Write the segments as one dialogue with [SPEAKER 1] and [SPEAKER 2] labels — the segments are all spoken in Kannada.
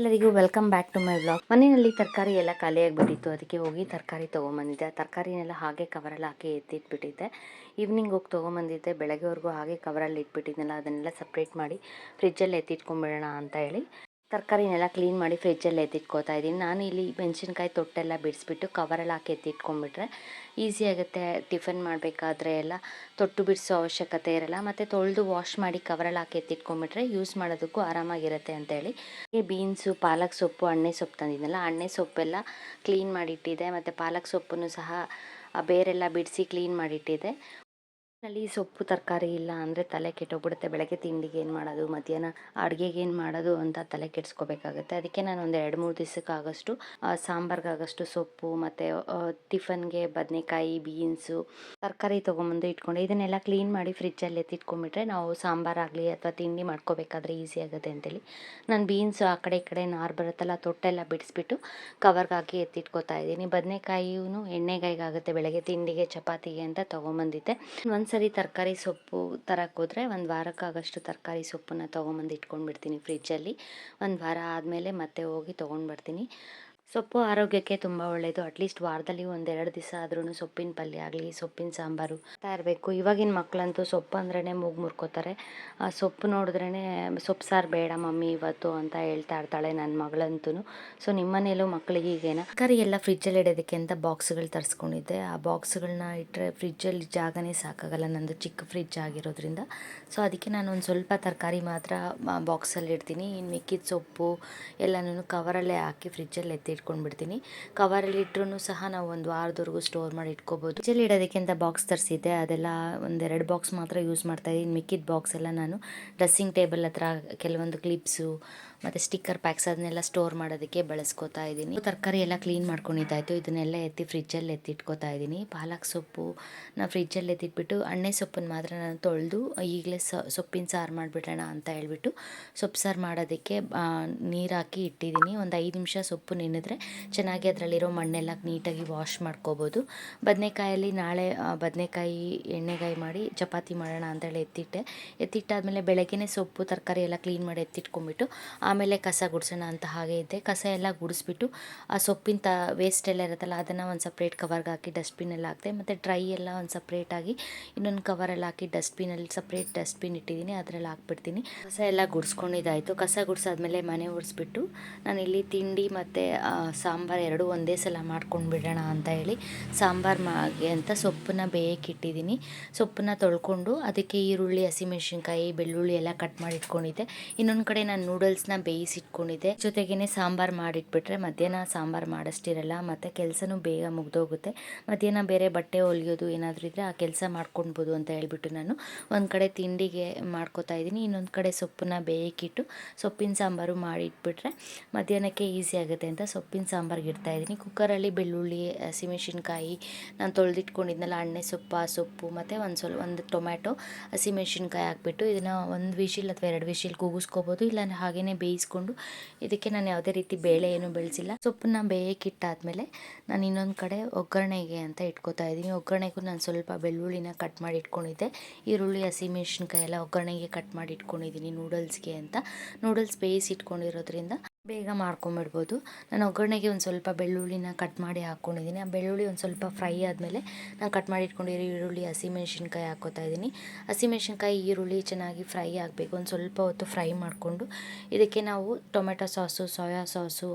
[SPEAKER 1] ಎಲ್ಲರಿಗೂ welcome back to my blog ಮನೆಯಲ್ಲಿ ತರಕಾರಿ ಎಲ್ಲ ಖಾಲಿಯಾಗಿಬಿಟ್ಟಿತ್ತು ಅದಕ್ಕೆ ಹೋಗಿ ತರಕಾರಿ ತೊಗೊಂಬಂದಿದ್ದೆ. ಆ ತರಕಾರಿನೆಲ್ಲ ಹಾಗೆ ಕವರಲ್ಲಿ ಹಾಕಿ ಎತ್ತಿಟ್ಬಿಟ್ಟಿದ್ದೆ. ಈವ್ನಿಂಗ್ ಹೋಗಿ ತೊಗೊಂಬಂದಿದ್ದೆ. ಬೆಳಗ್ಗೆವರೆಗೂ ಹಾಗೆ ಕವರಲ್ಲಿ ಇಟ್ಬಿಟ್ಟಿದ್ನಲ್ಲ, ಅದನ್ನೆಲ್ಲ ಸಪ್ರೇಟ್ ಮಾಡಿ ಫ್ರಿಜ್ಜಲ್ಲಿ ಎತ್ತಿಟ್ಕೊಂಬಿಡೋಣ ಅಂತ ಹೇಳಿ. ತರಕಾರಿನೆಲ್ಲ ಕ್ಲೀನ್ ಮಾಡಿ ಫ್ರಿಜ್ಜಲ್ಲಿ ಎತ್ತಿಟ್ಕೋತಾ ಇದ್ದೀನಿ. ನಾನು ಇಲ್ಲಿ ಮೆಣಸಿನ್ಕಾಯಿ ತೊಟ್ಟೆಲ್ಲ ಬಿಡಿಸ್ಬಿಟ್ಟು ಕವರಲ್ಲಿ ಹಾಕಿ ಎತ್ತಿಟ್ಕೊಂಡ್ಬಿಟ್ರೆ ಈಸಿ ಆಗುತ್ತೆ. ಟಿಫನ್ ಮಾಡಬೇಕಾದ್ರೆ ಎಲ್ಲ ತೊಟ್ಟು ಬಿಡಿಸೋ ಅವಶ್ಯಕತೆ ಇರಲ್ಲ. ಮತ್ತು ತೊಳೆದು ವಾಶ್ ಮಾಡಿ ಕವರಲ್ಲಿ ಹಾಕಿ ಎತ್ತಿಟ್ಕೊಂಡ್ಬಿಟ್ರೆ ಯೂಸ್ ಮಾಡೋದಕ್ಕೂ ಆರಾಮಾಗಿರುತ್ತೆ ಅಂತೇಳಿ. ಬೀನ್ಸು ಪಾಲಕ್ ಸೊಪ್ಪು ಅಣ್ಣೆ ಸೊಪ್ಪು ತಂದಿದ್ನಲ್ಲ ಅಣ್ಣೆ ಸೊಪ್ಪೆಲ್ಲ ಕ್ಲೀನ್ ಮಾಡಿಟ್ಟಿದೆ ಮತ್ತು ಪಾಲಕ್ ಸೊಪ್ಪನ್ನು ಸಹ ಬೇರೆಲ್ಲ ಬಿಡಿಸಿ ಕ್ಲೀನ್ ಮಾಡಿಟ್ಟಿದ್ದೆ. ಅಲ್ಲಿ ಸೊಪ್ಪು, ತರಕಾರಿ ಇಲ್ಲ ಅಂದರೆ ತಲೆ ಕೆಟ್ಟೋಗ್ಬಿಡುತ್ತೆ. ಬೆಳಗ್ಗೆ ತಿಂಡಿಗೆ ಏನು ಮಾಡೋದು, ಮಧ್ಯಾಹ್ನ ಅಡುಗೆಗೆ ಏನು ಮಾಡೋದು ಅಂತ ತಲೆ ಕೆಡಿಸ್ಕೋಬೇಕಾಗುತ್ತೆ. ಅದಕ್ಕೆ ನಾನು ಒಂದು ಎರಡು, ಮೂರು ದಿವಸಕ್ಕಾಗಷ್ಟು ಸಾಂಬಾರ್ಗಾಗಷ್ಟು ಸೊಪ್ಪು ಮತ್ತು ಟಿಫನ್ಗೆ ಬದನೆಕಾಯಿ, ಬೀನ್ಸು, ತರಕಾರಿ ತೊಗೊಂಬಂದು ಇಟ್ಕೊಂಡೆ ಇದನ್ನೆಲ್ಲ ಕ್ಲೀನ್ ಮಾಡಿ ಫ್ರಿಜ್ಜಲ್ಲಿ ಎತ್ತಿಟ್ಕೊಂಡ್ಬಿಟ್ರೆ ನಾವು ಸಾಂಬಾರಾಗಲಿ ಅಥವಾ ತಿಂಡಿ ಮಾಡ್ಕೋಬೇಕಾದ್ರೆ ಈಸಿ ಆಗುತ್ತೆ ಅಂತೇಳಿ ನಾನು ಬೀನ್ಸು ಆ ಕಡೆ ಈ ಕಡೆ ನಾರು ಬರುತ್ತಲ್ಲ ತೊಟ್ಟೆಲ್ಲ ಬಿಡಿಸ್ಬಿಟ್ಟು ಕವರ್ಗೆ ಹಾಕಿ ಎತ್ತಿಟ್ಕೋತಾ ಇದ್ದೀನಿ. ಬದನೆಕಾಯಿಯೂ ಎಣ್ಣೆಗಾಯಿಗಾಗುತ್ತೆ. ಬೆಳಗ್ಗೆ ತಿಂಡಿಗೆ, ಚಪಾತಿಗೆ ಅಂತ ತೊಗೊಂಬಂದಿದ್ದೆ. ಒಂದು ಸರಿ ತರಕಾರಿ ಸೊಪ್ಪು ತರಕ್ಕೆ ಹೋದರೆ ಒಂದು ವಾರಕ್ಕಾಗಷ್ಟು ತರಕಾರಿ ಸೊಪ್ಪನ್ನ ತೊಗೊಂಬಂದು ಇಟ್ಕೊಂಡ್ಬಿಡ್ತೀನಿ ಫ್ರಿಜ್ಜಲ್ಲಿ ಒಂದು ವಾರ ಆದಮೇಲೆ ಮತ್ತೆ ಹೋಗಿ ತೊಗೊಂಡ್ಬರ್ತೀನಿ. ಸೊಪ್ಪು ಆರೋಗ್ಯಕ್ಕೆ ತುಂಬ ಒಳ್ಳೆಯದು ಅಟ್ಲೀಸ್ಟ್ ವಾರದಲ್ಲಿ ಒಂದೆರಡು ದಿವಸ ಆದ್ರೂ ಸೊಪ್ಪಿನ ಪಲ್ಯ ಆಗಲಿ, ಸೊಪ್ಪಿನ ಸಾಂಬಾರು ತಾ ಇರಬೇಕು. ಇವಾಗಿನ ಮಕ್ಕಳಂತೂ ಸೊಪ್ಪು ಅಂದ್ರೇ ಮೂಗು ಮುರ್ಕೋತಾರೆ. ಆ ಸೊಪ್ಪು ನೋಡಿದ್ರೇ ಸೊಪ್ಪು ಸಾರು ಬೇಡ ಮಮ್ಮಿ ಇವತ್ತು ಅಂತ ಹೇಳ್ತಾ ಇರ್ತಾಳೆ ನನ್ನ ಮಗಳಂತೂ ಸೊ ನಿಮ್ಮ ಮನೇಲೂ ಮಕ್ಕಳಿಗೆ ಈಗೇನ ತರಕಾರಿ ಎಲ್ಲ ಫ್ರಿಜ್ಜಲ್ಲಿ ಇಡೋದಕ್ಕೆ ಅಂತ ಬಾಕ್ಸ್ಗಳು ತರಿಸ್ಕೊಂಡಿದ್ದೆ. ಆ ಬಾಕ್ಸ್ಗಳನ್ನ ಇಟ್ಟರೆ ಫ್ರಿಜ್ಜಲ್ಲಿ ಜಾಗನೇ ಸಾಕಾಗಲ್ಲ. ನಂದು ಚಿಕ್ಕ ಫ್ರಿಜ್ ಆಗಿರೋದ್ರಿಂದ. ಸೊ ಅದಕ್ಕೆ ನಾನು ಒಂದು ಸ್ವಲ್ಪ ತರಕಾರಿ ಮಾತ್ರ ಬಾಕ್ಸಲ್ಲಿ ಇಡ್ತೀನಿ. ಇನ್ನು ಮಿಕ್ಕಿದ ಸೊಪ್ಪು ಎಲ್ಲನೂ ಕವರಲ್ಲೇ ಹಾಕಿ ಫ್ರಿಜ್ಜಲ್ಲಿ ಎತ್ತಿ ಇಟ್ಕೊಂಡ್ಬಿಡ್ತೀನಿ. ಕವರಲ್ಲಿ ಇಟ್ಟರು ಸಹ ನಾವು ಒಂದು ವಾರದವರೆಗೂ ಸ್ಟೋರ್ ಮಾಡಿ ಇಟ್ಕೋಬೋದು. ಫ್ರಿಜ್ಜಲ್ಲಿ ಇಡೋದಕ್ಕೆ ಅಂತ ಬಾಕ್ಸ್ ತರಿಸಿದ್ದೆ, ಅದೆಲ್ಲ ಒಂದೆರಡು ಬಾಕ್ಸ್ ಮಾತ್ರ ಯೂಸ್ ಮಾಡ್ತಾ ಇದ್ದೀನಿ. ಮಿಕ್ಕಿದ ಬಾಕ್ಸ್ ಎಲ್ಲ ನಾನು ಡ್ರೆಸ್ಸಿಂಗ್ ಟೇಬಲ್ ಹತ್ರ ಕೆಲವೊಂದು ಕ್ಲಿಪ್ಸು ಮತ್ತು ಸ್ಟಿಕ್ಕರ್ ಪ್ಯಾಕ್ಸ್ ಅದನ್ನೆಲ್ಲ ಸ್ಟೋರ್ ಮಾಡೋದಕ್ಕೆ ಬಳಸ್ಕೊತಾ ಇದ್ದೀನಿ. ತರಕಾರಿ ಎಲ್ಲ ಕ್ಲೀನ್ ಮಾಡ್ಕೊಂಡಿದ್ದಾಯಿತು ಇದನ್ನೆಲ್ಲ ಎತ್ತಿ ಫ್ರಿಜ್ಜಲ್ಲಿ ಎತ್ತಿಟ್ಕೋತಾ ಇದ್ದೀನಿ. ಪಾಲಕ್ ಸೊಪ್ಪು ನಾ ಫ್ರಿಜ್ಜಲ್ಲಿ ಎತ್ತಿಟ್ಬಿಟ್ಟು ಅಣ್ಣೆ ಸೊಪ್ಪನ್ನು ಮಾತ್ರ ನಾನು ತೊಳೆದು, ಈಗಲೇ ಸೊಪ್ಪಿನ ಸಾರು ಮಾಡಿಬಿಡೋಣ ಅಂತ ಹೇಳ್ಬಿಟ್ಟು ಸೊಪ್ಪು ಸಾರು ಮಾಡೋದಕ್ಕೆ ನೀರು ಹಾಕಿ ಇಟ್ಟಿದ್ದೀನಿ. ಒಂದು ಐದು ನಿಮಿಷ ಸೊಪ್ಪು ನೆನೆದ್ರೆ ಚೆನ್ನಾಗಿ ಅದರಲ್ಲಿರೋ ಮಣ್ಣೆಲ್ಲ ನೀಟಾಗಿ ವಾಶ್ ಮಾಡ್ಕೋಬೋದು. ಬದನೆಕಾಯಲ್ಲಿ ನಾಳೆ ಬದನೆಕಾಯಿ ಎಣ್ಣೆಗಾಯಿ ಮಾಡಿ ಚಪಾತಿ ಮಾಡೋಣ ಅಂತೇಳಿ ಎತ್ತಿಟ್ಟೆ. ಎತ್ತಿಟ್ಟಾದಮೇಲೆ ಬೆಳಗ್ಗೆ ಸೊಪ್ಪು, ತರಕಾರಿ ಎಲ್ಲ ಕ್ಲೀನ್ ಮಾಡಿ ಎತ್ತಿಟ್ಕೊಂಡ್ಬಿಟ್ಟು ಆಮೇಲೆ ಕಸ ಗುಡಿಸೋಣ ಅಂತ ಹಾಗೆ ಇದ್ದೆ. ಕಸ ಎಲ್ಲ ಗುಡಿಸ್ಬಿಟ್ಟು ಆ ಸೊಪ್ಪಿನ ತ ವೇಸ್ಟ್ ಎಲ್ಲ ಇರುತ್ತಲ್ಲ ಅದನ್ನು ಒಂದು ಸಪ್ರೇಟ್ ಕವರ್ಗೆ ಹಾಕಿ ಡಸ್ಟ್ಬಿನಲ್ಲಿ ಹಾಕಿದೆ, ಮತ್ತು ಡ್ರೈ ಎಲ್ಲ ಒಂದು ಸಪ್ರೇಟಾಗಿ ಇನ್ನೊಂದು ಕವರಲ್ಲಿ ಹಾಕಿ ಡಸ್ಟ್ಬಿನಲ್ಲಿ ಸಪ್ರೇಟ್ ಡಸ್ಟ್ಬಿನ್ ಇಟ್ಟಿದ್ದೀನಿ, ಅದರಲ್ಲಿ ಹಾಕ್ಬಿಡ್ತೀನಿ. ಕಸ ಎಲ್ಲ ಗುಡಿಸ್ಕೊಂಡಿದ್ದಾಯಿತು. ಕಸ ಗುಡಿಸಾದ್ಮೇಲೆ ಮನೆ ಒರೆಸ್ಬಿಟ್ಟು ನಾನಿಲ್ಲಿ ತಿಂಡಿ ಮತ್ತು ಸಾಂಬಾರು ಎರಡೂ ಒಂದೇ ಸಲ ಮಾಡ್ಕೊಂಡು ಬಿಡೋಣ ಅಂತ ಹೇಳಿ ಸಾಂಬಾರು ಮಾಗೆ ಅಂತ ಸೊಪ್ಪನ್ನ ಬೇಯಕ್ಕಿಟ್ಟಿದ್ದೀನಿ ಸೊಪ್ಪನ್ನ ತೊಳ್ಕೊಂಡು ಅದಕ್ಕೆ ಈರುಳ್ಳಿ, ಹಸಿಮೆಣ್ಸಿನ್ಕಾಯಿ, ಬೆಳ್ಳುಳ್ಳಿ ಎಲ್ಲ ಕಟ್ ಮಾಡಿ ಇಟ್ಕೊಂಡಿದ್ದೆ. ಇನ್ನೊಂದು ಕಡೆ ನಾನು ನೂಡಲ್ಸ್ನ ಬೇಯಿಸಿಟ್ಕೊಂಡಿದ್ದೆ ಜೊತೆಗೇನೆ ಸಾಂಬಾರು ಮಾಡಿಟ್ಬಿಟ್ರೆ ಮಧ್ಯಾಹ್ನ ಸಾಂಬಾರು ಮಾಡಷ್ಟಿರಲ್ಲ, ಮತ್ತು ಕೆಲಸನೂ ಬೇಗ ಮುಗ್ದೋಗುತ್ತೆ. ಮಧ್ಯಾಹ್ನ ಬೇರೆ ಬಟ್ಟೆ ಹೊಲಿಯೋದು ಏನಾದರೂ ಇದ್ದರೆ ಆ ಕೆಲಸ ಮಾಡ್ಕೊಳ್ಬೋದು ಅಂತ ಹೇಳ್ಬಿಟ್ಟು ನಾನು ಒಂದು ಕಡೆ ತಿಂಡಿಗೆ ಮಾಡ್ಕೋತಾ ಇದ್ದೀನಿ. ಇನ್ನೊಂದು ಕಡೆ ಸೊಪ್ಪನ್ನ ಬೇಯಕ್ಕಿಟ್ಟು ಸೊಪ್ಪಿನ ಸಾಂಬಾರು ಮಾಡಿಟ್ಬಿಟ್ರೆ ಮಧ್ಯಾಹ್ನಕ್ಕೆ ಈಸಿ ಆಗುತ್ತೆ ಅಂತ ಸೊಪ್ಪಿನ ಸಾಂಬಾರಿಗೆ ಇಡ್ತಾ ಇದ್ದೀನಿ. ಕುಕ್ಕರಲ್ಲಿ ಬೆಳ್ಳುಳ್ಳಿ ಹಸಿಮೆಣ್ಸಿನ್ಕಾಯಿ ನಾನು ತೊಳೆದಿಟ್ಕೊಂಡಿದ್ನಲ್ಲ ಅಣ್ಣೆ ಸೊಪ್ಪು ಸೊಪ್ಪು ಮತ್ತು ಒಂದು ಸ್ವಲ್ಪ ಒಂದು ಟೊಮ್ಯಾಟೊ ಹಸಿಮೆಣ್ಸಿನ್ಕಾಯಿ ಹಾಕ್ಬಿಟ್ಟು ಇದನ್ನು ಒಂದು ವಿಶಿಲ್ ಅಥವಾ ಎರಡು ವಿಶಿಲ್ ಕೂಗಿಸ್ಕೋಬೋದು. ಇಲ್ಲ ಹಾಗೆಯೇ ಬೇಯಿಸ್ಕೊಂಡು ಇದಕ್ಕೆ ನಾನು ಯಾವುದೇ ರೀತಿ ಬೇಳೆ ಏನು ಬೆಳೆಸಿಲ್ಲ. ಸೊಪ್ಪನ್ನ ಬೇಯಕ್ಕಿಟ್ಟಾದಮೇಲೆ ನಾನು ಇನ್ನೊಂದು ಕಡೆ ಒಗ್ಗರಣೆಗೆ ಅಂತ ಇಟ್ಕೋತಾ ಇದ್ದೀನಿ. ಒಗ್ಗರಣೆಗೂ ನಾನು ಸ್ವಲ್ಪ ಬೆಳ್ಳುಳ್ಳಿನ ಕಟ್ ಮಾಡಿ ಇಟ್ಕೊಂಡಿದ್ದೆ. ಈರುಳ್ಳಿ ಹಸಿಮೆಣ್ಸಿನ್ಕಾಯಿ ಎಲ್ಲ ಒಗ್ಗರಣೆಗೆ ಕಟ್ ಮಾಡಿ ಇಟ್ಕೊಂಡಿದ್ದೀನಿ ನೂಡಲ್ಸ್ಗೆ ಅಂತ. ನೂಡಲ್ಸ್ ಬೇಯಿಸಿ ಇಟ್ಕೊಂಡಿರೋದ್ರಿಂದ ಬೇಗ ಮಾಡ್ಕೊಂಬಿಡ್ಬೋದು. ನಾನು ಒಗ್ಗರಣೆಗೆ ಒಂದು ಸ್ವಲ್ಪ ಬೆಳ್ಳುಳ್ಳಿನ ಕಟ್ ಮಾಡಿ ಹಾಕ್ಕೊಂಡಿದ್ದೀನಿ ಆ ಬೆಳ್ಳುಳ್ಳಿ ಒಂದು ಸ್ವಲ್ಪ ಫ್ರೈ ಆದಮೇಲೆ ನಾನು ಕಟ್ ಮಾಡಿ ಇಟ್ಕೊಂಡಿರೋ ಈರುಳ್ಳಿ ಹಸಿಮೆಣ್ಸಿನ್ಕಾಯಿ ಹಾಕ್ಕೋತಾ ಇದ್ದೀನಿ. ಹಸಿಮೆಣ್ಸಿನ್ಕಾಯಿ ಈರುಳ್ಳಿ ಚೆನ್ನಾಗಿ ಫ್ರೈ ಆಗಬೇಕು. ಒಂದು ಸ್ವಲ್ಪ ಹೊತ್ತು ಫ್ರೈ ಮಾಡಿಕೊಂಡು ಇದಕ್ಕೆ ನಾವು ಟೊಮೆಟೊ ಸಾಸು ಸೋಯಾ ಸಾಸು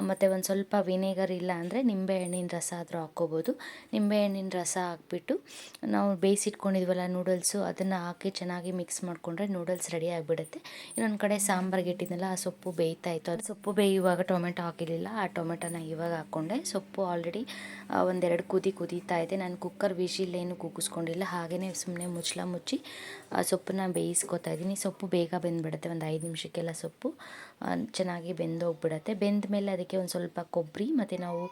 [SPEAKER 1] ಮತ್ತು ಒಂದು ಸ್ವಲ್ಪ ವಿನೇಗರ್ ಇಲ್ಲ ಅಂದರೆ ನಿಂಬೆಹಣ್ಣಿನ ರಸ ಆದರೂ ಹಾಕ್ಕೋಬೋದು. ನಿಂಬೆಹಣ್ಣಿನ ರಸ ಹಾಕ್ಬಿಟ್ಟು ನಾವು ಬೇಯಿಸಿಟ್ಕೊಂಡಿದ್ವಲ್ಲ ನೂಡಲ್ಸು ಅದನ್ನು ಹಾಕಿ ಚೆನ್ನಾಗಿ ಮಿಕ್ಸ್ ಮಾಡಿಕೊಂಡ್ರೆ ನೂಡಲ್ಸ್ ರೆಡಿ ಆಗಿಬಿಡುತ್ತೆ. ಇನ್ನೊಂದು ಕಡೆ ಸಾಂಬಾರ್ಗೆ ಇಟ್ಟಿದ್ನಲ್ಲ ಆ ಸೊಪ್ಪು ಬೇಯ್ತಾ ಇತ್ತು. ಅದು ಸೊಪ್ಪು ಬೇಯುವಾಗ ಟೊಮೆಟೊ ಹಾಕಿರಲಿಲ್ಲ, ಆ ಟೊಮೆಟೊನ ಇವಾಗ ಹಾಕ್ಕೊಂಡೆ. ಸೊಪ್ಪು ಆಲ್ರೆಡಿ ಒಂದೆರಡು ಕುದಿ ಕುದೀತಾ ಇದೆ. ನಾನು ಕುಕ್ಕರ್ ಏನು ಕೂಗಿಸ್ಕೊಂಡಿಲ್ಲ ಹಾಗೆಯೇ ಸುಮ್ಮನೆ ಮುಚ್ಚಲ ಮುಚ್ಚಿ, ಆ, ಸೊಪ್ಪನ್ನ ಬೇಯಿಸ್ಕೊತಾ ಇದ್ದೀನಿ. ಸೊಪ್ಪು ಬೇಗ ಬೆಂದ್ಬಿಡುತ್ತೆ, ಒಂದು ಐದು ನಿಮಿಷಕ್ಕೆಲ್ಲ ಸೊಪ್ಪು. ಚೆನ್ನಾಗಿ ಬೆಂದೋಗಿಬಿಡತ್ತೆ. ಬೆಂದ ಮೇಲೆ ಅದಕ್ಕೆ ಒಂದು ಸ್ವಲ್ಪ ಕೊಬ್ಬರಿ ಮತ್ತು ನಾವು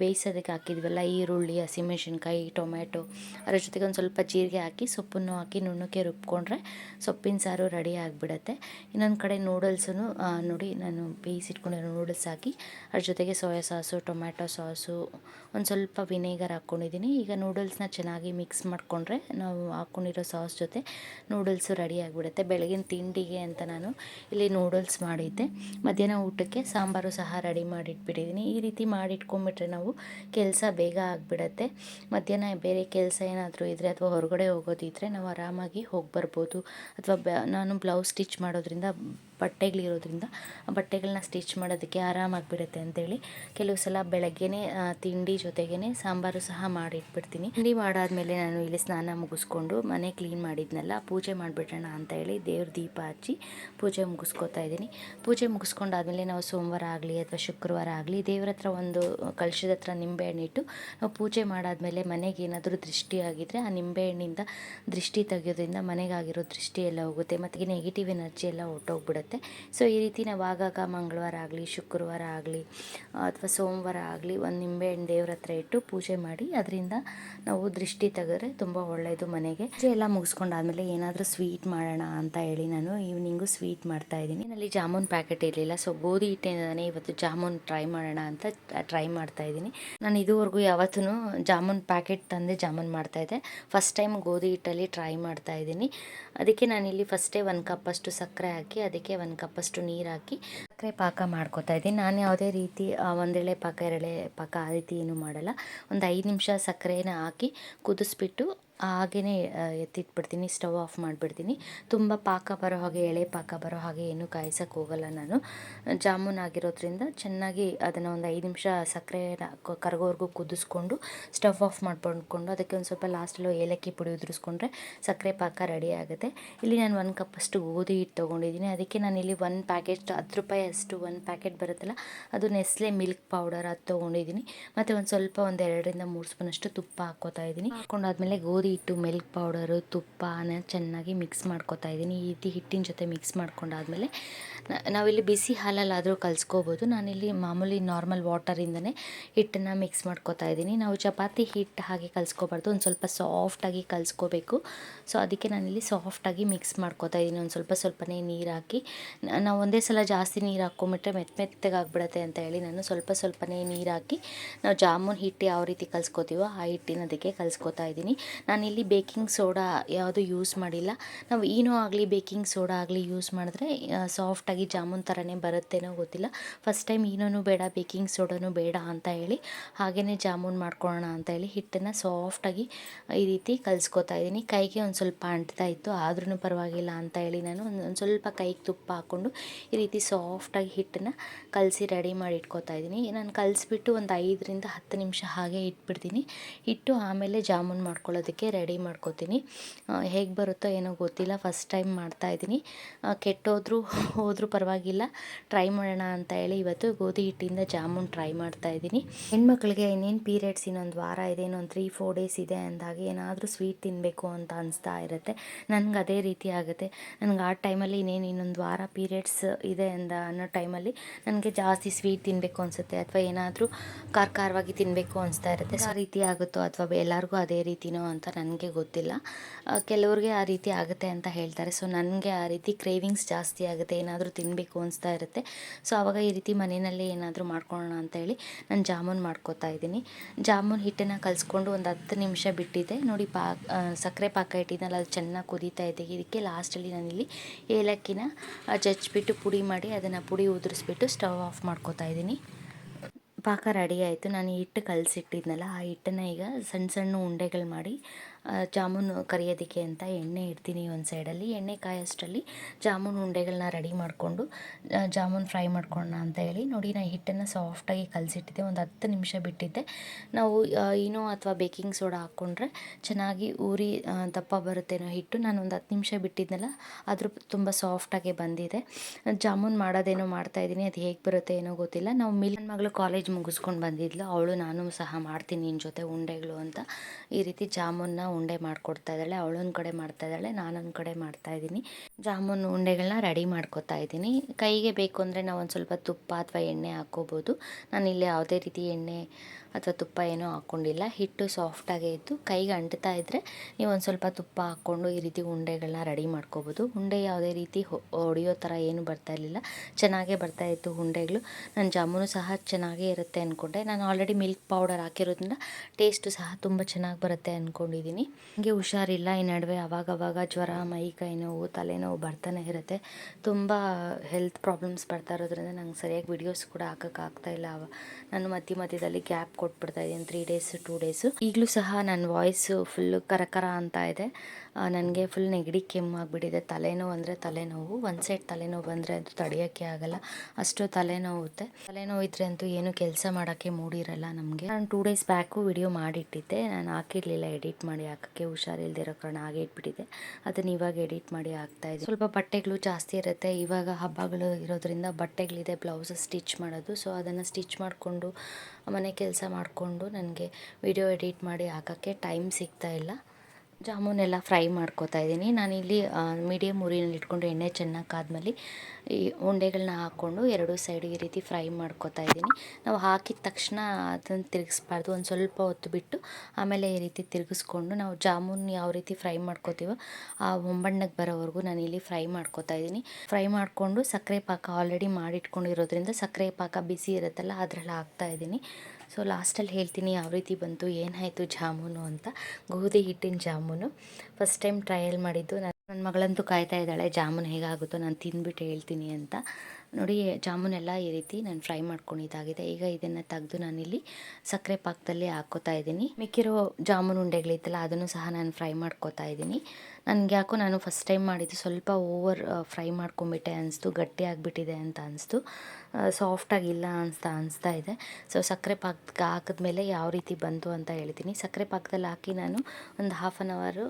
[SPEAKER 1] ಬೇಯಿಸೋದಕ್ಕೆ ಹಾಕಿದ್ವಲ್ಲ, ಈರುಳ್ಳಿ, ಹಸಿಮೆಣ್ಸಿನ್ಕಾಯಿ, ಟೊಮ್ಯಾಟೊ, ಅದರ ಜೊತೆಗೆ ಒಂದು ಸ್ವಲ್ಪ ಜೀರಿಗೆ ಹಾಕಿ, ಸೊಪ್ಪನ್ನು ಹಾಕಿ ನುಣ್ಣಕ್ಕೆ ರುಬ್ಕೊಂಡ್ರೆ ಸೊಪ್ಪಿನ ಸಾರು ರೆಡಿ ಆಗಿಬಿಡತ್ತೆ. ಇನ್ನೊಂದು ಕಡೆ ನೂಡಲ್ಸೂ ನೋಡಿ ನಾನು ಬೇಯಿಸಿಟ್ಕೊಂಡಿರೋ ನೂಡಲ್ಸ್ ಹಾಕಿ, ಅದ್ರ ಜೊತೆಗೆ ಸೋಯಾ ಸಾಸು, ಟೊಮ್ಯಾಟೊ ಸಾಸು, ಒಂದು ಸ್ವಲ್ಪ ವಿನೇಗರ್ ಹಾಕ್ಕೊಂಡಿದ್ದೀನಿ ಈಗ ನೂಡಲ್ಸ್ನ ಚೆನ್ನಾಗಿ ಮಿಕ್ಸ್ ಮಾಡಿಕೊಂಡ್ರೆ ನಾವು ಹಾಕ್ಕೊಂಡಿರೋ ಸಾಸ್ ಜೊತೆ ನೂಡಲ್ಸು ರೆಡಿ ಆಗಿಬಿಡುತ್ತೆ. ಬೆಳಗಿನ ತಿಂಡಿಗೆ ಅಂತ ನಾನು ಇಲ್ಲಿ ನೂಡಲ್ಸ್ ಮಾಡಿ ಐತೆ ಮಧ್ಯಾಹ್ನ ಊಟಕ್ಕೆ ಸಾಂಬಾರು ಸಹ ರೆಡಿ ಮಾಡಿಟ್ಬಿಟ್ಟಿದ್ದೀನಿ. ಈ ರೀತಿ ಮಾಡಿಟ್ಕೊಂಬಿಟ್ರೆ ನಾವು ಕೆಲಸ ಬೇಗ ಆಗಿಬಿಡತ್ತೆ. ಮಧ್ಯಾಹ್ನ ಬೇರೆ ಕೆಲಸ ಏನಾದರೂ ಇದ್ದರೆ ಅಥವಾ ಹೊರಗಡೆ ಹೋಗೋದಿದ್ರೆ ನಾವು ಆರಾಮಾಗಿ ಹೋಗಿ ಬರ್ಬೋದು ಅಥವಾ ನಾನು ಬ್ಲೌಸ್ ಸ್ಟಿಚ್ ಮಾಡೋದ್ರಿಂದ ಬಟ್ಟೆಗಳಿರೋದ್ರಿಂದ ಬಟ್ಟೆಗಳನ್ನ ಸ್ಟಿಚ್ ಮಾಡೋದಕ್ಕೆ ಆರಾಮಾಗಿಬಿಡುತ್ತೆ ಅಂತೇಳಿ ಕೆಲವು ಸಲ ಬೆಳಗ್ಗೆನೇ ತಿಂಡಿ ಜೊತೆಗೇ ಸಾಂಬಾರು ಸಹ ಮಾಡಿಟ್ಬಿಡ್ತೀನಿ. ತಿಂಡಿ ಮಾಡಾದಮೇಲೆ ನಾನು ಇಲ್ಲಿ ಸ್ನಾನ ಮುಗಿಸ್ಕೊಂಡು ಮನೆ ಕ್ಲೀನ್ ಮಾಡಿದ್ನಲ್ಲ, ಪೂಜೆ ಮಾಡಿಬಿಡೋಣ ಅಂತ ಹೇಳಿ ದೇವ್ರ ದೀಪ ಹಚ್ಚಿ ಪೂಜೆ ಮುಗಿಸ್ಕೊತಾ ಇದ್ದೀನಿ. ಪೂಜೆ ಮುಗಿಸ್ಕೊಂಡಾದ್ಮೇಲೆ ನಾವು ಸೋಮವಾರ ಆಗಲಿ ಅಥವಾ ಶುಕ್ರವಾರ ಆಗಲಿ ದೇವ್ರ ಹತ್ರ ಒಂದು, ಕಳಶದ ಹತ್ರ ನಿಂಬೆಹಣ್ಣಿಟ್ಟು ನಾವು ಪೂಜೆ ಮಾಡಾದಮೇಲೆ ಮನೆಗೆ ಏನಾದರೂ ದೃಷ್ಟಿ ಆಗಿದ್ರೆ ಆ ನಿಂಬೆಹಣ್ಣಿಂದ ದೃಷ್ಟಿ ತೆಗೆಯೋದ್ರಿಂದ ಮನೆಗಾಗಿರೋ ದೃಷ್ಟಿ ಎಲ್ಲ ಹೋಗುತ್ತೆ, ಮತ್ತು ನೆಗೆಟಿವ್ ಎನರ್ಜಿ ಎಲ್ಲ ಹೊರ್ಟೋಗ್ಬಿಡುತ್ತೆ ಸೊ ಈ ರೀತಿ ನಾವು ಆಗಾಗ ಮಂಗಳವಾರ ಆಗಲಿ, ಶುಕ್ರವಾರ ಆಗಲಿ, ಅಥವಾ ಸೋಮವಾರ ಆಗಲಿ ಒಂದು ನಿಂಬೆಹಣ್ಣು ದೇವ್ರ ಹತ್ರ ಇಟ್ಟು ಪೂಜೆ ಮಾಡಿ, ಅದರಿಂದ ನಾವು ದೃಷ್ಟಿ ತೆಗೆದ್ರೆ ತುಂಬ ಒಳ್ಳೆಯದು ಮನೆಗೆ. ಪೂಜೆ ಎಲ್ಲ ಮುಗಿಸ್ಕೊಂಡಾದ್ಮೇಲೆ ಏನಾದರೂ ಸ್ವೀಟ್ ಮಾಡೋಣ ಅಂತ ಹೇಳಿ ನಾನು ಈವ್ನಿಂಗು ಸ್ವೀಟ್ ಮಾಡ್ತಾ ಇದ್ದೀನಿ. ಅಲ್ಲಿ ಜಾಮೂನ್ ಪ್ಯಾಕೆಟ್ ಇರಲಿಲ್ಲ ಸೊ ಗೋಧಿ ಹಿಟ್ಟಿನಿಂದಾನೆ ಇವತ್ತು ಜಾಮೂನ್ ಟ್ರೈ ಮಾಡೋಣ ಅಂತ ಟ್ರೈ ಮಾಡ್ತಾ ಇದ್ದೀನಿ. ನಾನು ಇದುವರೆಗೂ ಯಾವತ್ತೂ ಜಾಮೂನ್ ಪ್ಯಾಕೆಟ್ ತಂದೆ ಜಾಮೂನ್ ಮಾಡ್ತಾ ಇದ್ದೆ. ಫಸ್ಟ್ ಟೈಮ್ ಗೋಧಿ ಹಿಟ್ಟಲ್ಲಿ ಟ್ರೈ ಮಾಡ್ತಾ ಇದ್ದೀನಿ. ಅದಕ್ಕೆ ನಾನಿಲ್ಲಿ ಫಸ್ಟೇ ಒಂದು ಕಪ್ಪಷ್ಟು ಸಕ್ಕರೆ ಹಾಕಿ, ಅದಕ್ಕೆ ಒಂದು ಕಪ್ಪಷ್ಟು ನೀರು ಹಾಕಿ ಸಕ್ಕರೆ ಪಾಕ ಮಾಡ್ಕೊತಾ ಇದ್ದೀನಿ. ನಾನು ಯಾವುದೇ ರೀತಿ ಒಂದೆಳೆ ಪಾಕ, ಎರಳೆ ಪಾಕ ಆ ರೀತಿ ಏನು ಮಾಡಲ್ಲ. ಒಂದು ಐದು ನಿಮಿಷ ಸಕ್ಕರೆನ ಹಾಕಿ ಕುದಿಸ್ಬಿಟ್ಟು ಹಾಗೇ ಎತ್ತಿಟ್ಬಿಡ್ತೀನಿ, ಸ್ಟವ್ ಆಫ್ ಮಾಡಿಬಿಡ್ತೀನಿ. ತುಂಬ ಪಾಕ ಬರೋ ಹಾಗೆ, ಎಳೆ ಪಾಕ ಬರೋ ಹಾಗೆ ಏನೂ ಕಾಯಿಸೋಕೆ ಹೋಗಲ್ಲ ನಾನು. ಜಾಮೂನ್ ಆಗಿರೋದ್ರಿಂದ ಚೆನ್ನಾಗಿ ಅದನ್ನು ಒಂದು ಐದು ನಿಮಿಷ ಸಕ್ಕರೆ ಕರಗೋವರೆಗೂ ಕುದಿಸ್ಕೊಂಡು, ಸ್ಟವ್ ಆಫ್ ಮಾಡ್ಕೊಂಡ್ಕೊಂಡು, ಅದಕ್ಕೆ ಒಂದು ಸ್ವಲ್ಪ ಲಾಸ್ಟಲ್ಲೂ ಏಲಕ್ಕಿ ಪುಡಿ ಉದುರಿಸ್ಕೊಂಡ್ರೆ ಸಕ್ಕರೆ ಪಾಕ ರೆಡಿ ಆಗುತ್ತೆ. ಇಲ್ಲಿ ನಾನು ಒಂದು ಕಪ್ಪಷ್ಟು ಗೋಧಿ ಹಿಟ್ಟು ತೊಗೊಂಡಿದ್ದೀನಿ. ಅದಕ್ಕೆ ನಾನು ಇಲ್ಲಿ ಒಂದು ಪ್ಯಾಕೆಟ್, ಹತ್ತು ರೂಪಾಯಿ ಅಷ್ಟು ಒಂದು ಪ್ಯಾಕೆಟ್ ಬರುತ್ತಲ್ಲ, ಅದು ನೆಸ್ಲೆ ಮಿಲ್ಕ್ ಪೌಡರ್ ಅದು ತೊಗೊಂಡಿದ್ದೀನಿ. ಮತ್ತು ಒಂದು ಸ್ವಲ್ಪ ಒಂದು ಎರಡರಿಂದ ಮೂರು ಸ್ಪೂನಷ್ಟು ತುಪ್ಪ ಹಾಕ್ಕೋತಾ ಇದ್ದೀನಿ. ಹಾಕೊಂಡಾದ್ಮೇಲೆ ಗೋಧಿ ಹಿಟ್ಟು ಮಿಲ್ಕ್ ಪೌಡರು ತುಪ್ಪನ ಚೆನ್ನಾಗಿ ಮಿಕ್ಸ್ ಮಾಡ್ಕೊತಾ ಇದ್ದೀನಿ. ಈ ರೀತಿ ಹಿಟ್ಟಿನ ಜೊತೆ ಮಿಕ್ಸ್ ಮಾಡ್ಕೊಂಡಾದ್ಮೇಲೆ ನಾವಿಲ್ಲಿ ಬಿಸಿ ಹಾಲಲ್ಲಾದರೂ ಕಲಿಸ್ಕೋಬೋದು. ನಾನಿಲ್ಲಿ ಮಾಮೂಲಿ ನಾರ್ಮಲ್ ವಾಟರಿಂದನೇ ಹಿಟ್ಟನ್ನು ಮಿಕ್ಸ್ ಮಾಡ್ಕೊತಾ ಇದ್ದೀನಿ. ನಾವು ಚಪಾತಿ ಹಿಟ್ಟು ಹಾಗೆ ಕಲಿಸ್ಕೋಬಾರ್ದು. ಒಂದು ಸ್ವಲ್ಪ ಸಾಫ್ಟಾಗಿ ಕಲಿಸ್ಕೋಬೇಕು. ಸೊ, ಅದಕ್ಕೆ ನಾನಿಲ್ಲಿ ಸಾಫ್ಟಾಗಿ ಮಿಕ್ಸ್ ಮಾಡ್ಕೊತಾ ಇದ್ದೀನಿ. ಒಂದು ಸ್ವಲ್ಪ ಸ್ವಲ್ಪನೇ ನೀರು ಹಾಕಿ. ನಾವು ಒಂದೇ ಸಲ ಜಾಸ್ತಿ ನೀರು ಹಾಕ್ಕೊಂಬಿಟ್ರೆ ಮೆತ್ತ ಮೆತ್ತಗಾಗ್ಬಿಡತ್ತೆ ಅಂತ ಹೇಳಿ ನಾನು ಸ್ವಲ್ಪ ಸ್ವಲ್ಪನೇ ನೀರು ಹಾಕಿ ನಾವು ಜಾಮೂನ್ ಹಿಟ್ಟು ಯಾವ ರೀತಿ ಕಲಿಸ್ಕೋತೀವೋ ಆ ಹಿಟ್ಟಿನ ಅದಕ್ಕೆ ಕಲಿಸ್ಕೋತಾ ಇದ್ದೀನಿ. ನಾನಿಲ್ಲಿ ಬೇಕಿಂಗ್ ಸೋಡಾ ಯಾವುದು ಯೂಸ್ ಮಾಡಿಲ್ಲ. ನಾವು ಏನೋ ಆಗಲಿ ಬೇಕಿಂಗ್ ಸೋಡಾ ಆಗಲಿ ಯೂಸ್ ಮಾಡಿದ್ರೆ ಸಾಫ್ಟಾಗಿ ಜಾಮೂನ್ ಥರನೇ ಬರುತ್ತೇನೋ ಗೊತ್ತಿಲ್ಲ. ಫಸ್ಟ್ ಟೈಮ್ ಏನೂ ಬೇಡ, ಬೇಕಿಂಗ್ ಸೋಡಾನು ಬೇಡ ಅಂತ ಹೇಳಿ ಹಾಗೆಯೇ ಜಾಮೂನ್ ಮಾಡ್ಕೊಳ್ಳೋಣ ಅಂತ ಹೇಳಿ ಹಿಟ್ಟನ್ನು ಸಾಫ್ಟಾಗಿ ಈ ರೀತಿ ಕಲಿಸ್ಕೊತಾ ಇದ್ದೀನಿ. ಕೈಗೆ ಒಂದು ಸ್ವಲ್ಪ ಅಂಟ್ತಾ ಇತ್ತು ಆದ್ರೂ ಪರವಾಗಿಲ್ಲ ಅಂತ ಹೇಳಿ ನಾನು ಒಂದು ಒಂದು ಸ್ವಲ್ಪ ಕೈಗೆ ತುಪ್ಪ ಹಾಕ್ಕೊಂಡು ಈ ರೀತಿ ಸಾಫ್ಟಾಗಿ ಹಿಟ್ಟನ್ನು ಕಲಸಿ ರೆಡಿ ಮಾಡಿ ಇಟ್ಕೊತಾ ಇದ್ದೀನಿ. ನಾನು ಕಲಿಸ್ಬಿಟ್ಟು ಒಂದು ಐದರಿಂದ ಹತ್ತು ನಿಮಿಷ ಹಾಗೆ ಇಟ್ಬಿಡ್ತೀನಿ. ಇಟ್ಟು ಆಮೇಲೆ ಜಾಮೂನ್ ಮಾಡ್ಕೊಳ್ಳೋದಕ್ಕೆ ರೆಡಿ ಮಾಡ್ಕೋತೀನಿ. ಹೇಗೆ ಬರುತ್ತೋ ಏನೋ ಗೊತ್ತಿಲ್ಲ. ಫಸ್ಟ್ ಟೈಮ್ ಮಾಡ್ತಾ ಇದ್ದೀನಿ. ಆ, ಕೆಟ್ಟೋದ್ರೂ ಹೋದರೂ ಪರವಾಗಿಲ್ಲ. ಟ್ರೈ ಮಾಡೋಣ ಅಂತ ಹೇಳಿ ಇವತ್ತು ಗೋಧಿ ಹಿಟ್ಟಿಂದ ಜಾಮೂನ್ ಟ್ರೈ ಮಾಡ್ತಾ ಇದ್ದೀನಿ. ಹೆಣ್ಮಕ್ಳಿಗೆ ಇನ್ನೇನು ಪೀರಿಯಡ್ಸ್ ಇನ್ನೊಂದು ವಾರ ಇದೆ ಇನ್ನೊಂದು ತ್ರೀ ಫೋರ್ ಡೇಸ್ ಇದೆ ಅಂದಾಗ ಏನಾದರೂ ಸ್ವೀಟ್ ತಿನ್ನಬೇಕು ಅಂತ ಅನಿಸ್ತಾ ಇರುತ್ತೆ. ನನಗೆ ಅದೇ ರೀತಿ ಆಗುತ್ತೆ. ನನಗೆ ಆ ಟೈಮಲ್ಲಿ ಇನ್ನೇನು ಇನ್ನೊಂದು ವಾರ ಪೀರಿಯಡ್ಸ್ ಇದೆ ಅಂದ ಅನ್ನೋ ಟೈಮಲ್ಲಿ ನನಗೆ ಜಾಸ್ತಿ ಸ್ವೀಟ್ ತಿನ್ನಬೇಕು ಅನಿಸುತ್ತೆ. ಅಥವಾ ಏನಾದರೂ ಖಾರ ಖಾರವಾಗಿ ತಿನ್ನಬೇಕು ಅನಿಸ್ತಾ ಇರುತ್ತೆ. ಆ ರೀತಿ ಆಗುತ್ತೋ ಅಥವಾ ಎಲ್ಲರಿಗೂ ಅದೇ ರೀತಿನೋ ಅಂತ ನನಗೆ ಗೊತ್ತಿಲ್ಲ. ಕೆಲವ್ರಿಗೆ ಆ ರೀತಿ ಆಗುತ್ತೆ ಅಂತ ಹೇಳ್ತಾರೆ. ಸೊ ನನಗೆ ಆ ರೀತಿ ಕ್ರೇವಿಂಗ್ಸ್ ಜಾಸ್ತಿ ಆಗುತ್ತೆ. ಏನಾದರೂ ತಿನ್ನಬೇಕು ಅನಿಸ್ತಾ ಇರುತ್ತೆ. ಸೊ ಆವಾಗ ಈ ರೀತಿ ಮನೆಯಲ್ಲೇ ಏನಾದರೂ ಮಾಡ್ಕೊಳ್ಳೋಣ ಅಂತ ಹೇಳಿ ನಾನು ಜಾಮೂನ್ ಮಾಡ್ಕೋತಾ ಇದ್ದೀನಿ. ಜಾಮೂನ್ ಹಿಟ್ಟನ್ನು ಕಲಿಸ್ಕೊಂಡು ಒಂದು ಹತ್ತು ನಿಮಿಷ ಬಿಟ್ಟಿದ್ದೆ ನೋಡಿ ಪಾ ಸಕ್ಕರೆ ಪಾಕ ಇಟ್ಟಿದ್ನಲ್ಲ ಅದು ಚೆನ್ನಾಗಿ ಕುದೀತಾ ಇದೆ. ಇದಕ್ಕೆ ಲಾಸ್ಟಲ್ಲಿ ನಾನಿಲ್ಲಿ ಏಲಕ್ಕಿನ ಆ, ಜಜ್ಜಿಬಿಟ್ಟು ಪುಡಿ ಮಾಡಿ ಅದನ್ನು ಪುಡಿ ಉದುರಿಸ್ಬಿಟ್ಟು ಸ್ಟವ್ ಆಫ್ ಮಾಡ್ಕೋತಾ ಇದ್ದೀನಿ. ಪಾಕ ರೆಡಿ ಆಯಿತು. ನಾನು ಹಿಟ್ಟು ಕಲಸಿಟ್ಟಿದ್ನಲ್ಲ ಆ ಹಿಟ್ಟನ್ನು ಈಗ ಸಣ್ಣ ಸಣ್ಣ ಉಂಡೆಗಳು ಮಾಡಿ ಜಾಮೂನು ಕರಿಯೋದಕ್ಕೆ ಅಂತ ಎಣ್ಣೆ ಇಡ್ತೀನಿ ಒಂದು ಸೈಡಲ್ಲಿ ಎಣ್ಣೆ ಕಾಯೋಷ್ಟರಲ್ಲಿ ಜಾಮೂನು ಉಂಡೆಗಳನ್ನ ರೆಡಿ ಮಾಡಿಕೊಂಡು ಜಾಮೂನ್ ಫ್ರೈ ಮಾಡ್ಕೊಳ್ಳೋಣ ಅಂತ ಹೇಳಿ ನೋಡಿ ನಾನು ಹಿಟ್ಟನ್ನು ಸಾಫ್ಟಾಗಿ ಕಲಸಿಟ್ಟಿದ್ದೆ. ಒಂದು ಹತ್ತು ನಿಮಿಷ ಬಿಟ್ಟಿದ್ದೆ. ನಾವು ಏನೋ ಅಥವಾ ಬೇಕಿಂಗ್ ಸೋಡಾ ಹಾಕ್ಕೊಂಡ್ರೆ ಚೆನ್ನಾಗಿ ಊರಿ ದಪ್ಪ ಬರುತ್ತೇನೋ ಹಿಟ್ಟು. ನಾನು ಒಂದು ಹತ್ತು ನಿಮಿಷ ಬಿಟ್ಟಿದ್ನಲ್ಲ, ಆದರೂ ತುಂಬ ಸಾಫ್ಟಾಗೆ ಬಂದಿದೆ. ಜಾಮೂನ್ ಮಾಡೋದೇನೋ ಮಾಡ್ತಾ ಇದ್ದೀನಿ. ಅದು ಹೇಗೆ ಬರುತ್ತೆ ಏನೋ ಗೊತ್ತಿಲ್ಲ. ನಾವು ಮಿಲ್ ಮಗಳು ಕಾಲೇಜ್ ಮುಗಿಸ್ಕೊಂಡು ಬಂದಿದ್ಲು. ಅವಳು ನಾನು ಸಹ ಮಾಡ್ತೀನಿ ನಿನ್ನ ಜೊತೆ ಉಂಡೆಗಳು ಅಂತ. ಈ ರೀತಿ ಜಾಮೂನ್ನ ಉಂಡೆ ಮಾಡ್ಕೊಡ್ತಾ ಇದ್ದಾಳೆ, ಅವಳೊಂದು ಕಡೆ ಮಾಡ್ತಾ ಇದ್ದಾಳೆ, ನಾನೊಂದು ಕಡೆ ಮಾಡ್ತಾ ಇದ್ದೀನಿ. ಜಾಮೂನ್ ಉಂಡೆಗಳನ್ನ ರೆಡಿ ಮಾಡ್ಕೊತಾ ಇದ್ದೀನಿ. ಕೈಗೆ ಬೇಕು ಅಂದರೆ ನಾವು ಒಂದು ಸ್ವಲ್ಪ ತುಪ್ಪ ಅಥವಾ ಎಣ್ಣೆ ಹಾಕ್ಕೋಬೋದು. ಇಲ್ಲಿ ಯಾವುದೇ ರೀತಿ ಎಣ್ಣೆ ಅಥವಾ ತುಪ್ಪ ಏನೂ ಹಾಕ್ಕೊಂಡಿಲ್ಲ ಹಿಟ್ಟು ಸಾಫ್ಟಾಗೇ ಇತ್ತು ಕೈಗೆ ಅಂಟ್ತಾ ಇದ್ದರೆ ನೀವು ಒಂದು ಸ್ವಲ್ಪ ತುಪ್ಪ ಹಾಕ್ಕೊಂಡು ಈ ರೀತಿ ಉಂಡೆಗಳನ್ನ ರೆಡಿ ಮಾಡ್ಕೋಬೋದು. ಉಂಡೆ ಯಾವುದೇ ರೀತಿ ಹೊಡೆಯೋ ಥರ ಏನು ಬರ್ತಾ ಇರಲಿಲ್ಲ. ಚೆನ್ನಾಗೇ ಬರ್ತಾ ಇತ್ತು ಉಂಡೆಗಳು. ನನ್ನ ಜಾಮೂನು ಸಹ ಚೆನ್ನಾಗೇ ಇರುತ್ತೆ ಅಂದ್ಕೊಂಡೆ ನಾನು ಆಲ್ರೆಡಿ ಮಿಲ್ಕ್ ಪೌಡರ್ ಹಾಕಿರೋದ್ರಿಂದ ಟೇಸ್ಟು ಸಹ ತುಂಬ ಚೆನ್ನಾಗಿ ಬರುತ್ತೆ ಅಂದ್ಕೊಂಡಿದ್ದೀನಿ ನನಗೆ ಹುಷಾರಿಲ್ಲ, ಈ ನಡುವೆ ಅವಾಗವಾಗ ಜ್ವರ, ಮೈ, ಕೈ ನೋವು, ತಲೆನೋವು ಬರ್ತಾನೆ ಇರುತ್ತೆ. ತುಂಬ ಹೆಲ್ತ್ ಪ್ರಾಬ್ಲಮ್ಸ್ ಬರ್ತಾ ಇರೋದ್ರಿಂದ ನಂಗೆ ಸರಿಯಾಗಿ ವಿಡಿಯೋಸ್ ಕೂಡ ಹಾಕೋಕ್ಕಾಗ್ತಾ ಇಲ್ಲ. ಅವ ನಾನು ಮಧ್ಯ ಮಧ್ಯದಲ್ಲಿ ಗ್ಯಾಪ್ ಕೊಟ್ಬಿಡ್ತಾ ಇದ್ದೀನಿ ತ್ರೀ ಡೇಸ್ ಟೂ ಡೇಸು ಈಗಲೂ ಸಹ ನನ್ನ ವಾಯ್ಸು ಫುಲ್ಲು ಕರಕರ ಅಂತ ಇದೆ. ನನಗೆ ಫುಲ್ ನೆಗಡಿ, ಕೆಮ್ಮು ಆಗಿಬಿಟ್ಟಿದೆ. ತಲೆನೋವು ಅಂದರೆ ತಲೆನೋವು, ಒಂದು ಸೈಡ್ ತಲೆನೋವು ಬಂದರೆ ಅದು ತಡೆಯೋಕ್ಕೆ ಆಗಲ್ಲ ಅಷ್ಟು ತಲೆನೋವುತ್ತೆ ತಲೆನೋವು ಇದ್ರೆ ಅಂತೂ ಏನು ಕೆಲಸ ಮಾಡೋಕ್ಕೆ ಮೂಡಿರಲ್ಲ ನಮಗೆ. ನಾನು ಟೂ ಡೇಸ್ ಬ್ಯಾಕು ವಿಡಿಯೋ ಮಾಡಿಟ್ಟಿದ್ದೆ. ನಾನು ಹಾಕಿರಲಿಲ್ಲ ಎಡಿಟ್ ಮಾಡಿ ಹಾಕೋಕ್ಕೆ ಹುಷಾರಿಲ್ದಿರೋ ಕಾರಣ ಹಾಗೆ ಇಟ್ಬಿಟ್ಟಿದೆ ಅದನ್ನು ಇವಾಗ ಎಡಿಟ್ ಮಾಡಿ ಹಾಕ್ತಾ ಸ್ವಲ್ಪ ಬಟ್ಟೆಗಳು ಜಾಸ್ತಿ ಇರುತ್ತೆ. ಇವಾಗ ಹಬ್ಬಗಳು ಇರೋದ್ರಿಂದ ಬಟ್ಟೆಗಳಿದೆ ಬ್ಲೌಸ್ ಸ್ಟಿಚ್ ಮಾಡೋದು. ಸೊ ಅದನ್ನು ಸ್ಟಿಚ್ ಮಾಡಿಕೊಂಡು, ಮನೆ ಕೆಲಸ ಮಾಡಿಕೊಂಡು ನನಗೆ ವಿಡಿಯೋ ಎಡಿಟ್ ಮಾಡಿ ಹಾಕೋಕ್ಕೆ ಟೈಮ್ ಸಿಗ್ತಾ ಇಲ್ಲ. ಜಾಮೂನೆಲ್ಲ ಫ್ರೈ ಮಾಡ್ಕೋತಾ ಇದ್ದೀನಿ. ನಾನಿಲ್ಲಿ ಮೀಡಿಯಮ್ ಉರಿನಲ್ಲಿ ಇಟ್ಕೊಂಡು ಎಣ್ಣೆ ಚೆನ್ನಾಗಿ ಕಾದ್ಮೇಲೆ ಈ ಉಂಡೆಗಳನ್ನ ಹಾಕ್ಕೊಂಡು ಎರಡು ಸೈಡ್ ಈ ರೀತಿ ಫ್ರೈ ಮಾಡ್ಕೋತಾ ಇದ್ದೀನಿ. ನಾವು ಹಾಕಿದ ತಕ್ಷಣ ಅದನ್ನು ತಿರುಗಿಸ್ಬಾರ್ದು, ಒಂದು ಸ್ವಲ್ಪ ಹೊತ್ತು ಬಿಟ್ಟು ಆಮೇಲೆ ಈ ರೀತಿ ತಿರುಗಿಸ್ಕೊಂಡು ನಾವು ಜಾಮೂನ್ ಯಾವ ರೀತಿ ಫ್ರೈ ಮಾಡ್ಕೋತೀವೋ ಆ ಒಂಬಣ್ಣಕ್ಕೆ ಬರೋವರೆಗೂ ನಾನು ಇಲ್ಲಿ ಫ್ರೈ ಮಾಡ್ಕೋತಾ ಇದ್ದೀನಿ. ಫ್ರೈ ಮಾಡಿಕೊಂಡು ಸಕ್ಕರೆ ಪಾಕ ಆಲ್ರೆಡಿ ಮಾಡಿಟ್ಕೊಂಡಿರೋದ್ರಿಂದ ಸಕ್ಕರೆ ಪಾಕ ಬಿಸಿ ಇರುತ್ತಲ್ಲ, ಅದರಲ್ಲಿ ಹಾಕ್ತಾ ಇದ್ದೀನಿ. ಸೊ ಲಾಸ್ಟಲ್ಲಿ ಹೇಳ್ತೀನಿ ಯಾವ ರೀತಿ ಬಂತು, ಏನಾಯಿತು ಜಾಮೂನು ಅಂತ. ಗೋಧಿ ಹಿಟ್ಟಿನ ಜಾಮೂನು. ಫಸ್ಟ್ ಟೈಮ್ ಟ್ರಯಲ್ ಮಾಡಿದ್ದು. ನಾನು ನನ್ನ ಮಗಳಂತೂ ಕಾಯ್ತಾ ಇದ್ದಾಳೆ, ಜಾಮೂನು ಹೇಗಾಗುತ್ತೋ ನಾನು ತಿಂದ್ಬಿಟ್ಟು ಹೇಳ್ತೀನಿ ಅಂತ. ನೋಡಿ, ಜಾಮೂನೆಲ್ಲ ಈ ರೀತಿ ನಾನು ಫ್ರೈ ಮಾಡ್ಕೊಂಡಿದ್ದಾಗಿದೆ ಈಗ ಇದನ್ನು ತೆಗೆದು ನಾನಿಲ್ಲಿ ಸಕ್ಕರೆ ಪಾಕದಲ್ಲಿ ಹಾಕೋತಾ ಇದ್ದೀನಿ. ಮಿಕ್ಕಿರೋ ಜಾಮೂನ್ ಉಂಡೆಗಳಿತ್ತಲ್ಲ, ಅದನ್ನು ಸಹ ನಾನು ಫ್ರೈ ಮಾಡ್ಕೋತಾ ಇದ್ದೀನಿ. ನನಗೆ ಯಾಕೋ ನಾನು ಫಸ್ಟ್ ಟೈಮ್ ಮಾಡಿದ್ದು, ಸ್ವಲ್ಪ ಓವರ್ ಫ್ರೈ ಮಾಡ್ಕೊಂಬಿಟ್ಟೆ ಅನಿಸ್ತು, ಗಟ್ಟಿ ಆಗಿಬಿಟ್ಟಿದೆ ಅಂತ ಅನಿಸ್ತು. ಸಾಫ್ಟಾಗಿಲ್ಲ ಅನಿಸ್ತಾ ಅನಿಸ್ತಾ ಇದೆ. ಸೊ ಸಕ್ಕರೆ ಪಾಕಕ್ಕೆ ಹಾಕಿದ್ಮೇಲೆ ಯಾವ ರೀತಿ ಬಂತು ಅಂತ ಹೇಳ್ತೀನಿ. ಸಕ್ಕರೆ ಪಾಕದಲ್ಲಿ ಹಾಕಿ ನಾನು ಒಂದು ಹಾಫ್ ಆನ್ ಅವರು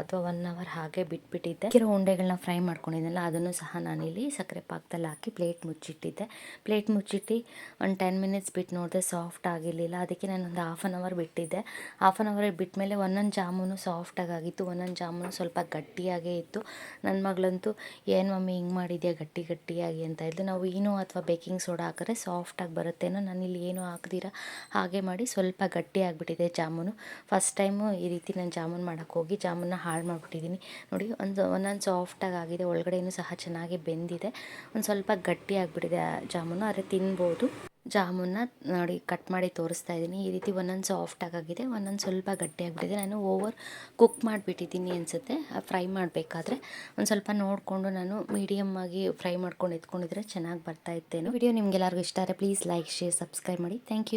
[SPEAKER 1] ಅಥವಾ ಒನ್ ಅವರ್ ಹಾಗೆ ಬಿಟ್ಬಿಟ್ಟಿದ್ದೆ. ಕಿರೋ ಉಂಡೆಗಳನ್ನ ಫ್ರೈ ಮಾಡ್ಕೊಂಡಿದ್ದೆಲ್ಲ ಅದನ್ನು ಸಹ ನಾನಿಲ್ಲಿ ಸಕ್ಕರೆ ಪಾಕದಲ್ಲಿ ಹಾಕಿ ಪ್ಲೇಟ್ ಮುಚ್ಚಿಟ್ಟಿದ್ದೆ. ಪ್ಲೇಟ್ ಮುಚ್ಚಿಟ್ಟು ಒಂದು ಟೆನ್ ಮಿನಿಟ್ಸ್ ಬಿಟ್ಟು ನೋಡಿದೆ ಸಾಫ್ಟ್ ಆಗಿರಲಿಲ್ಲ. ಅದಕ್ಕೆ ನಾನು ಒಂದು ಹಾಫ್ ಆನ್ ಅವರ್ ಬಿಟ್ಟಿದ್ದೆ. ಹಾಫ್ ಆನ್ ಅವರ್ ಬಿಟ್ಟಮೇಲೆ ಒಂದೊಂದು ಜಾಮೂನು ಸಾಫ್ಟಾಗಿ ಆಗಿತ್ತು ಒಂದೊಂದು ಜಾಮೂನು ಸ್ವಲ್ಪ ಗಟ್ಟಿಯಾಗೇ ಇತ್ತು. ನನ್ನ ಮಗಳಂತೂ, ಏನು ಮಮ್ಮಿ ಹಿಂಗೆ ಮಾಡಿದ್ಯಾ? ಗಟ್ಟಿ ಗಟ್ಟಿಯಾಗಿ ಅಂತ ಹೇಳಿದ್ರು ನಾವು ಏನೋ ಅಥವಾ ಬೇಕಿಂಗ್ ಸೋಡಾ ಹಾಕಿದ್ರೆ ಸಾಫ್ಟಾಗಿ ಬರುತ್ತೇನೋ ಇಲ್ಲಿ ಏನೂ ಹಾಕ್ದಿರ? ಹಾಗೆ ಮಾಡಿ ಸ್ವಲ್ಪ ಗಟ್ಟಿ ಆಗಿಬಿಟ್ಟಿದೆ ಜಾಮೂನು. ಫಸ್ಟ್ ಟೈಮು ಈ ರೀತಿ ನಾನು ಜಾಮೂನು ಮಾಡೋಕ್ಕೆ ಹೋಗಿ ಜಾಮೂನ ಹಾಳು ಮಾಡಿಬಿಟ್ಟಿದ್ದೀನಿ. ನೋಡಿ, ಒಂದು ಒಂದೊಂದು ಸಾಫ್ಟಾಗಿ ಆಗಿದೆ. ಒಳಗಡೆಯೂ ಸಹ ಚೆನ್ನಾಗಿ ಬೆಂದಿದೆ. ಒಂದು ಸ್ವಲ್ಪ ಗಟ್ಟಿ ಆಗಿಬಿಟ್ಟಿದೆ ಜಾಮೂನು, ಆದರೆ ತಿನ್ಬೋದು. ಜಾಮೂನ್ನ ನೋಡಿ ಕಟ್ ಮಾಡಿ ತೋರಿಸ್ತಾ ಇದ್ದೀನಿ. ಈ ರೀತಿ ಒಂದೊಂದು ಸಾಫ್ಟ್ ಆಗಿದೆ ಒಂದೊಂದು ಸ್ವಲ್ಪ ಗಟ್ಟಿಯಾಗಿಬಿಟ್ಟಿದೆ. ನಾನು ಓವರ್ ಕುಕ್ ಮಾಡಿಬಿಟ್ಟಿದ್ದೀನಿ ಅನಿಸುತ್ತೆ. ಫ್ರೈ ಮಾಡಬೇಕಾದ್ರೆ ಒಂದು ಸ್ವಲ್ಪ ನೋಡಿಕೊಂಡು ನಾನು ಮೀಡಿಯಮ್ ಆಗಿ ಫ್ರೈ ಮಾಡ್ಕೊಂಡು ಎತ್ಕೊಂಡಿದ್ರೆ ಚೆನ್ನಾಗಿ ಬರ್ತಾ ಇತ್ತೇನು. ವಿಡಿಯೋ ನಿಮ್ಗೆಲ್ಲರಿಗೂ ಇಷ್ಟ ಆದರೆ ಪ್ಲೀಸ್ ಲೈಕ್ ಶೇರ್ ಸಬ್ಸ್ಕ್ರೈಬ್ ಮಾಡಿ. Thank you